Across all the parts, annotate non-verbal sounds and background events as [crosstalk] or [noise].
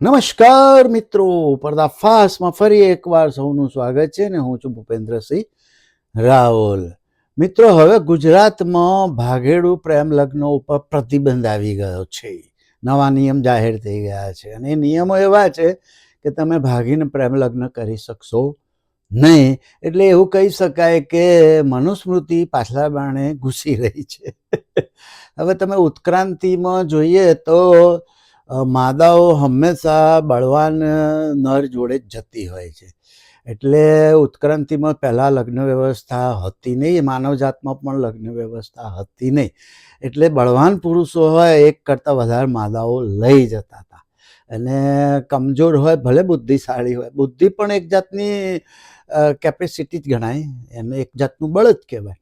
નમસ્કાર મિત્રો પર્દાફાસમાં ફરી એકવાર સૌનું સ્વાગત છે ને હું છું ભૂપેન્દ્રસિંહ રાવલ. મિત્રો, હવે ગુજરાતમાં ભાગેડુ પ્રેમ લગ્ન ઉપર પ્રતિબંધ આવી ગયો છે. નવા નિયમ જાહેર થઈ ગયા છે અને એ નિયમો એવા છે કે તમે ભાગીને પ્રેમ લગ્ન કરી શકશો નહીં. એટલે એવું કહી શકાય કે મનુસ્મૃતિ પાછલા બાણે ઘૂસી રહી છે. હવે તમે ઉત્ક્રાંતિમાં જોઈએ તો માદાઓ હંમેશા બળવાન નર જોડે જ જતી હોય છે. એટલે ઉત્ક્રાંતિમાં પહેલાં લગ્ન વ્યવસ્થા હતી નહીં, માનવજાતમાં પણ લગ્ન વ્યવસ્થા હતી નહીં. એટલે બળવાન પુરુષો હોય એક કરતાં વધારે માદાઓ લઈ જતા હતા. અને કમજોર હોય, ભલે બુદ્ધિશાળી હોય. બુદ્ધિ પણ એક જાતની કેપેસિટી જ ગણાય. એને એક જાતનું બળ જ કહેવાય.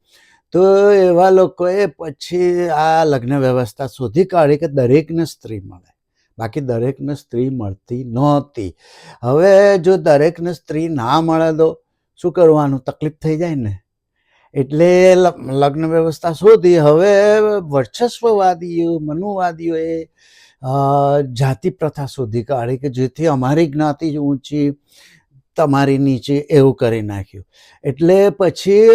તો એવા લોકોએ પછી આ લગ્ન વ્યવસ્થા શોધી કાઢી કે દરેકને સ્ત્રી મળે. બાકી દરેકને સ્ત્રી મળતી નહોતી. હવે જો દરેકને સ્ત્રી ના મળે તો શું કરવાનું? તકલીફ થઈ જાય ને? એટલે લગ્ન વ્યવસ્થા શોધી હવે વર્ચસ્વવાદીઓ, મનુવાદીઓએ જાતિ પ્રથા શોધી કાઢી કે જેથી અમારી જ્ઞાતિ જ ઊંચી, તમારી નીચે એવું કરી નાખ્યું. એટલે પછી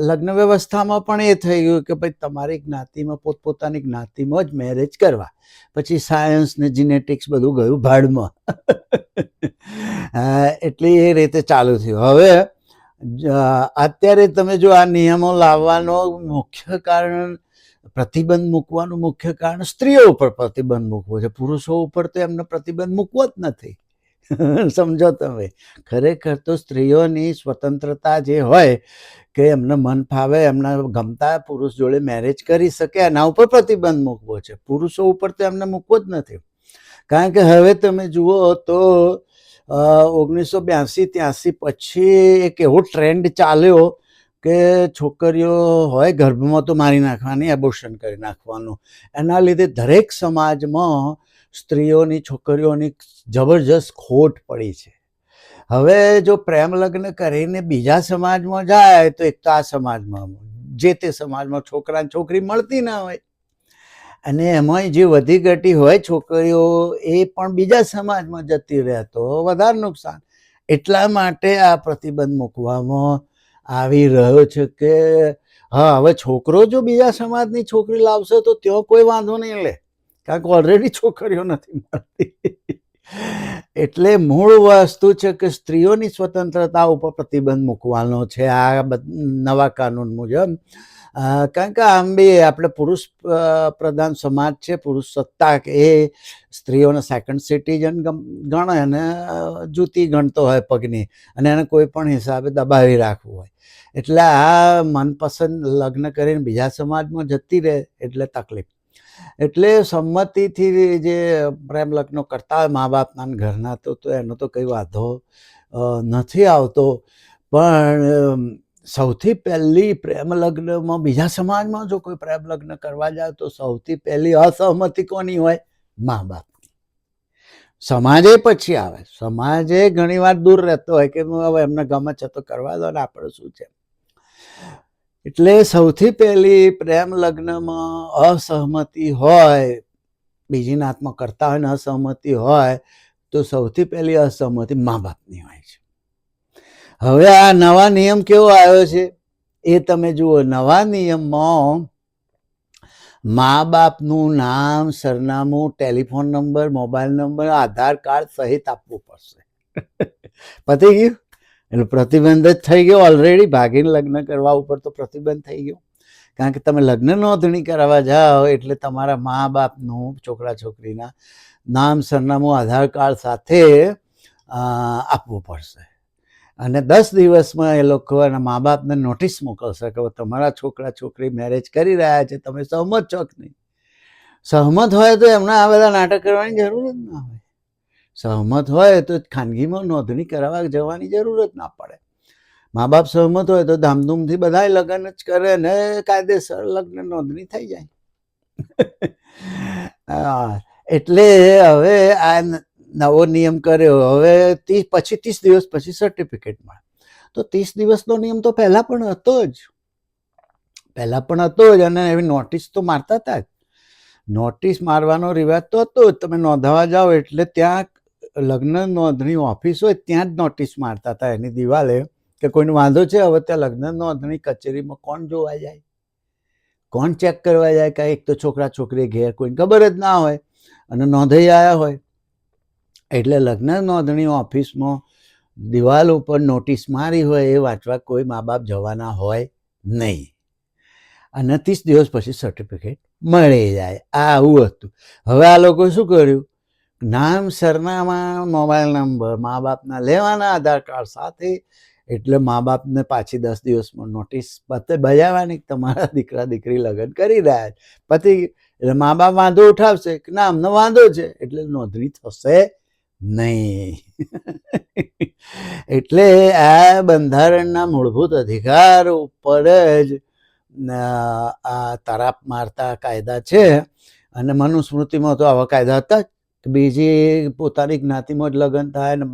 લગ્ન વ્યવસ્થામાં પણ એ થઈ ગયું કે ભાઈ તમારી જ્ઞાતિમાં, પોતપોતાની જ્ઞાતિમાં જ મેરેજ કરવા. પછી સાયન્સ ને જીનેટિક્સ બધું ગયું ભાડમાં. [laughs] એટલે એ રીતે ચાલુ થયું. હવે અત્યારે તમે જો આ નિયમો લાવવાનો મુખ્ય કારણ, પ્રતિબંધ મૂકવાનું મુખ્ય કારણ સ્ત્રીઓ ઉપર પ્રતિબંધ મૂકવો છે. પુરુષો ઉપર તો એમને પ્રતિબંધ મૂકવો જ નથી. [laughs] સમજો તમે. ખરેખર તો સ્ત્રીઓની સ્વતંત્રતા જે હોય, કે એમને મન ફાવે, એમના ગમતા પુરુષ જોડે મેરેજ કરી શકે, એના ઉપર પ્રતિબંધ મૂકવો છે. પુરુષો ઉપર તો એમને મૂકવો જ નથી. કારણ કે હવે તમે જુઓ તો ઓગણીસો બ્યાસી ત્યાંસી પછી એક એવો ટ્રેન્ડ ચાલ્યો કે છોકરીઓ હોય ગર્ભમાં તો મારી નાખવાની એબોર્શન કરી નાખવાનું. એના લીધે દરેક સમાજમાં સ્ત્રીઓની, છોકરીઓની જબરજસ્ત ખોટ પડી છે. હવે જો પ્રેમ લગ્ન કરીને બીજા સમાજમાં જાય, તો એક તો આ સમાજમાં જે તે સમાજમાં છોકરા છોકરી મળતી ના હોય. અને એમાંય જે વધી ઘટી હોય છોકરીઓ, એ પણ બીજા સમાજમાં જતી રહે, તો વધારે નુકસાન. એટલા માટે આ પ્રતિબંધ મૂકવામાં આવી રહ્યો છે કે, હા, હવે છોકરો જો બીજા સમાજની છોકરી લાવશે, તો ત્યાં કોઈ વાંધો નહીં લે. કારણ કે ઓલરેડી છોકરીઓ નથી મળતી. એટલે મૂળ વસ્તુ છે કે સ્ત્રીઓની સ્વતંત્રતા ઉપર પ્રતિબંધ મૂકવાનો છે. આ નવા કાનૂન મુજબ. કારણ કે આમ બી આપણે પુરુષ પ્રધાન સમાજ છે, પુરુષ સત્તા એ સ્ત્રીઓને સેકન્ડ સિટીઝન ગણે અને જૂતી ગણતો હોય પગની અને એને કોઈ પણ હિસાબે દબાવી રાખવું હોય. એટલે આ મનપસંદ લગ્ન કરીને બીજા સમાજમાં જતી રહે એટલે તકલીફ એટલે સંમતિથી જે પ્રેમ લગ્ન કરતા હોય મા બાપના ઘરના, તો એનો તો કંઈ વાંધો નથી આવતો. પણ સૌથી પહેલી પ્રેમ લગ્નમાં બીજા સમાજમાં જો કોઈ પ્રેમ લગ્ન કરવા જાય, તો સૌથી પહેલી અસહમતિ કોની હોય? મા બાપ સમાજે પછી આવે. સમાજે ઘણીવાર દૂર રહેતો હોય કે હવે એમને ગમે છે તો કરવા દો ને, આપણે શું છે? એટલે સૌથી પહેલી પ્રેમ લગ્નમાં અસહમતિ હોય બીજી નાતમાં કરતા હોય ને અસહમતિ હોય, તો સૌથી પહેલી અસહમતિ મા બાપની હોય છે. હવે આ નવા નિયમ કેવો આવ્યો છે? એ તમે જુઓ, નવા નિયમમાં મા બાપનું નામ, સરનામું, telephone number, mobile number, Aadhaar card સહિત આપવું પડશે. [laughs] પતી ગયું? એટલે પ્રતિબંધ જ થઈ ગયો. ઓલરેડી ભાગીને લગ્ન કરવા ઉપર તો પ્રતિબંધ થઈ ગયો. કારણ કે તમે લગ્ન નોંધણી કરાવવા જાઓ એટલે તમારા મા બાપનું, છોકરા છોકરીના નામ સરનામું આધાર કાર્ડ સાથે આપવું પડશે. અને દસ દિવસમાં એ લોકો એના મા બાપને નોટિસ મોકલશે કે તમારા છોકરા છોકરી મેરેજ કરી રહ્યા છે. તમે સહમત છો કે નહીં? સહમત હોય તો એમના આ બધા નાટક કરવાની જરૂર જ ના હોય. સહમત હોય તો ખાનગીમાં નોંધણી કરાવવા જવાની જરૂર જ ના પડે. મા બાપ સહમત હોય તો ધામધૂમથી બધા લગ્ન જ કરે ને કાયદેસર લગ્ન નોંધણી થઈ જાય. [laughs] એટલે હવે આ નવો નિયમ કર્યો. હવે ત્રીસ, પછી ત્રીસ દિવસ પછી સર્ટિફિકેટ મળે. તો ત્રીસ દિવસનો નિયમ તો પહેલા પણ હતો જ. પહેલા પણ હતો જ અને એવી નોટિસ તો મારતા હતા જ. નોટિસ મારવાનો રિવાજ તો હતો તમે નોંધાવા જાઓ એટલે ત્યાં લગ્ન નોંધણી ઓફિસ હોય ત્યાં જ નોટિસ મારતા હતા એની દિવાલે કે કોઈને વાંધો છે, હવે ત્યાં લગ્ન નોંધણી કચેરીમાં કોણ જોવા જાય? કોણ ચેક કરવા જાય કે એક તો છોકરા છોકરી ઘેર કોઈને ખબર જ ના હોય અને નોંધાઈ આવ્યા હોય? એટલે લગ્ન નોંધણી ઓફિસમાં દિવાલ ઉપર નોટિસ મારી હોય એ વાંચવા કોઈ મા બાપ જવાના હોય નહીં. અને ત્રીસ દિવસ પછી સર્ટિફિકેટ મળી જાય. આવું હતું. હવે આ લોકો શું કર્યું? નામ સરનામા મોબાઈલ નંબર, મા બાપના લેવાના આધાર કાર્ડ સાથે, એટલે મા બાપને પાછી દસ દિવસમાં નોટિસ પતે બજાવવાની તમારા દીકરા, દીકરી લગ્ન કરી રહ્યા છે. પતિ એટલે મા બાપ વાંધો ઉઠાવશે કે ના, અમને વાંધો છે, એટલે નોંધણી થશે નહીં. [laughs] એટલે આ બંધારણના મૂળભૂત અધિકાર ઉપર જ આ તરાપ મારતા કાયદા છે. અને મનુસ્મૃતિમાં તો આવા કાયદા હતા જ. બીજી પોતાની જ્ઞાતિમાં જ લગ્ન થાય ને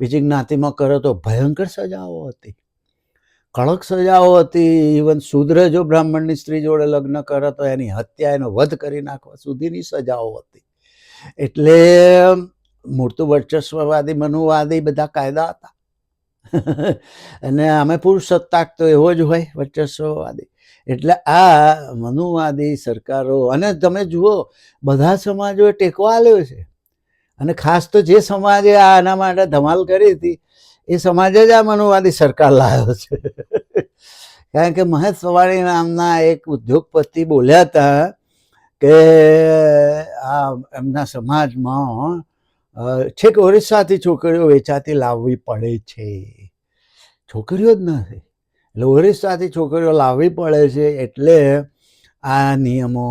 બીજી જ્ઞાતિમાં કરો તો ભયંકર સજાઓ હતી. કડક સજાઓ હતી. ઇવન શુદ્ર જો બ્રાહ્મણની સ્ત્રી જોડે લગ્ન કરે તો એની હત્યા એનો વધ કરી નાખવા સુધીની સજાઓ હતી. એટલે મૂળતું વર્ચસ્વવાદી, મનુવાદી બધા કાયદા હતા. અને અમે પુરુષ સત્તાક તો એવો જ હોય, વર્ચસ્વવાદી. એટલે આ મનુવાદી સરકારો, અને તમે જુઓ, બધા સમાજોએ ટેકો આલ્યો છે. અને ખાસ તો જે સમાજે આના માટે ધમાલ કરી હતી, એ સમાજે જ આ મનુવાદી સરકાર લાવ્યો છે. કારણ કે મહેશ સવાણી નામના એક ઉદ્યોગપતિ બોલ્યા હતા કે આ એમના સમાજમાં છેક ઓરિસ્સાથી છોકરીઓ વેચાતી લાવવી પડે છે. છોકરીઓ જ નથી. એટલે ઓરિસ્સાથી છોકરીઓ લાવવી પડે છે એટલે આ નિયમો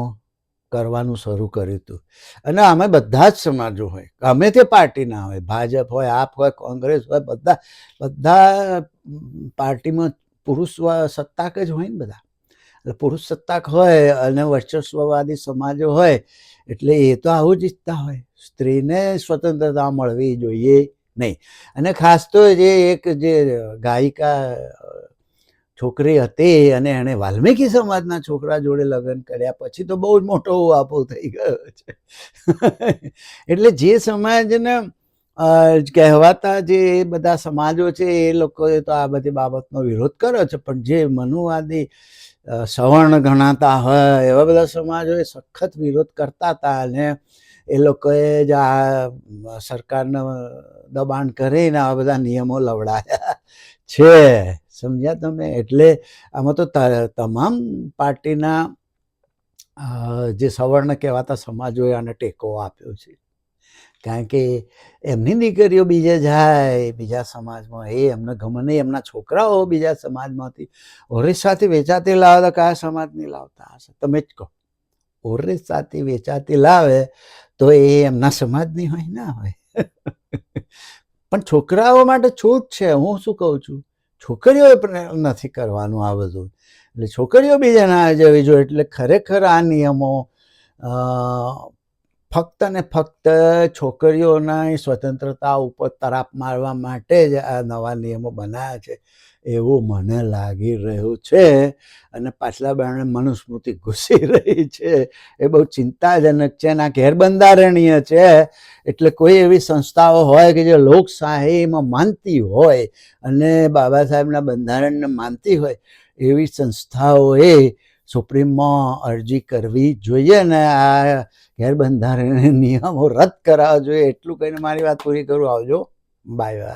કરવાનું શરૂ કર્યું હતું. અને અમે બધા જ સમાજો હોય ગમે તે પાર્ટીના હોય, ભાજપ હોય, આપ હોય, કોંગ્રેસ હોય, બધા બધા પાર્ટીમાં પુરુષ સત્તાક જ હોય ને બધા. એટલે પુરુષ સત્તાક હોય અને વર્ચસ્વવાદી સમાજો હોય, એટલે એ તો આવું જ ઈચ્છતા હોય. સ્ત્રીને સ્વતંત્રતા મળવી જોઈએ નહીં. અને ખાસ તો જે એક જે ગાયિકા છોકરી હતી અને એણે વાલ્મીકી સમાજના છોકરા જોડે લગ્ન કર્યા. પછી તો બહુ જ મોટો આપો થઈ ગયો છે. એટલે જે સમાજને કહેવાતા જે બધા સમાજો છે, એ લોકોએ તો આ બધી બાબતનો વિરોધ કર્યો છે. પણ જે મનુવાદી સવર્ણ ગણાતા હોય, એવા બધા સમાજોએ સખત વિરોધ કરતા હતા અને એ લોકોએ જ આ સરકારને દબાણ કરીને આવા બધા નિયમો લવડાયા છે. સમજ્યા તમે? એટલે આમાં તો તમામ પાર્ટીના જે સવર્ણ કહેવાતા સમાજોએ આને ટેકો આપ્યો છે. કારણ કે એમની દીકરીઓ બીજે જાય, બીજા સમાજમાં એ, એમને ગમે નહીં, એમના છોકરાઓ બીજા સમાજમાંથી ઓરિસ્સાથી વેચાતી લાવે તો કયા સમાજની લાવતા હશે? તમે જ કહો. ઓરિસ્સાથી વેચાતી લાવે તો એ એમના સમાજની હોય ના હોય. [laughs] પણ છોકરાઓ માટે છૂટ છે. હું શું કહું છું? છોકરીઓએ નથી કરવાનું આ બધું. એટલે છોકરીઓ બીજા ના જવી જોઈએ એટલે ખરેખર આ નિયમો ફક્ત ને ફક્ત છોકરીઓના સ્વતંત્રતા ઉપર તરાપ મારવા માટે જ આ નવા નિયમો બનાવ્યા છે. એવું મને લાગી રહ્યું છે અને પાછલા બારણે મનુસ્મૃતિ ઘૂસી રહી છે. એ બહુ ચિંતાજનક છે અને આ ગેરબંધારણીય છે. એટલે કોઈ એવી સંસ્થાઓ હોય કે જે લોકશાહીમાં માનતી હોય અને બાબા સાહેબના બંધારણને માનતી હોય, એવી સંસ્થાઓએ સુપ્રીમમાં અરજી કરવી જોઈએ ને આ ગેરબંધારણીય નિયમો રદ કરાવવા જોઈએ. એટલું કહીને મારી વાત પૂરી કરું. આવજો. Bye bye.